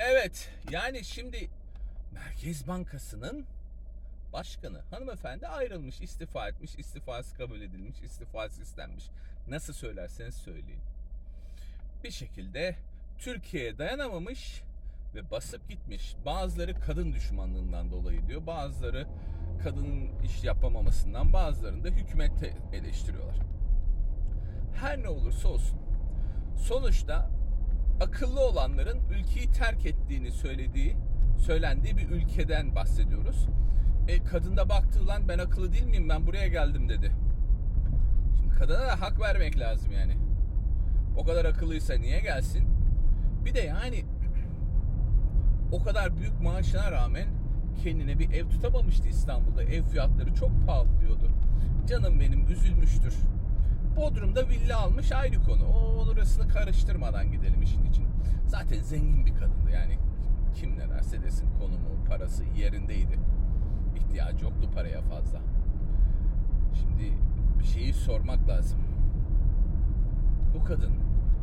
Evet, yani şimdi Merkez Bankası'nın başkanı hanımefendi ayrılmış, istifa etmiş, istifası kabul edilmiş, istifası istenmiş. Nasıl söylerseniz söyleyin. Bir şekilde Türkiye'ye dayanamamış ve basıp gitmiş. Bazıları kadın düşmanlığından dolayı diyor. Bazıları kadının iş yapamamasından, bazılarını da hükümete eleştiriyorlar. Her ne olursa olsun. Sonuçta akıllı olanların ülkeyi terk ettiğini söylediği, söylendiği bir ülkeden bahsediyoruz. E, kadın baktı lan ben akıllı değil miyim ben buraya geldim dedi. Şimdi kadına da hak vermek lazım yani. O kadar akıllıysa niye gelsin? Bir de yani o kadar büyük maaşına rağmen kendine bir ev tutamamıştı İstanbul'da. Ev fiyatları çok pahalı diyordu. Canım benim üzülmüştür. Bodrum'da villa almış ayrı konu. O orasını karıştırmadan gidelim işin için. Zaten zengin bir kadındı yani. Kim ne derse desin konumu, parası yerindeydi. İhtiyacı yoktu paraya fazla. Şimdi bir şeyi sormak lazım. Bu kadın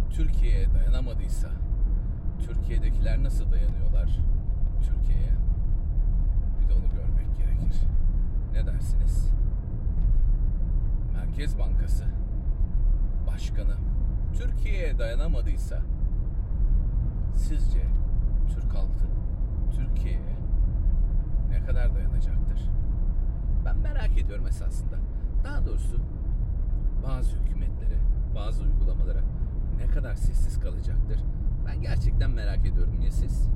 Türkiye'ye dayanamadıysa Türkiye'dekiler nasıl dayanıyorlar Türkiye'ye? Bir de onu görmek gerekir. Ne dersiniz? Merkez Bankası Başkanı Türkiye'ye dayanamadıysa sizce Türk halkı Türkiye'ye ne kadar dayanacaktır? Ben merak ediyorum esasında. Daha doğrusu bazı hükümetlere, bazı uygulamalara ne kadar sessiz kalacaktır? Ben gerçekten merak ediyorum ya siz?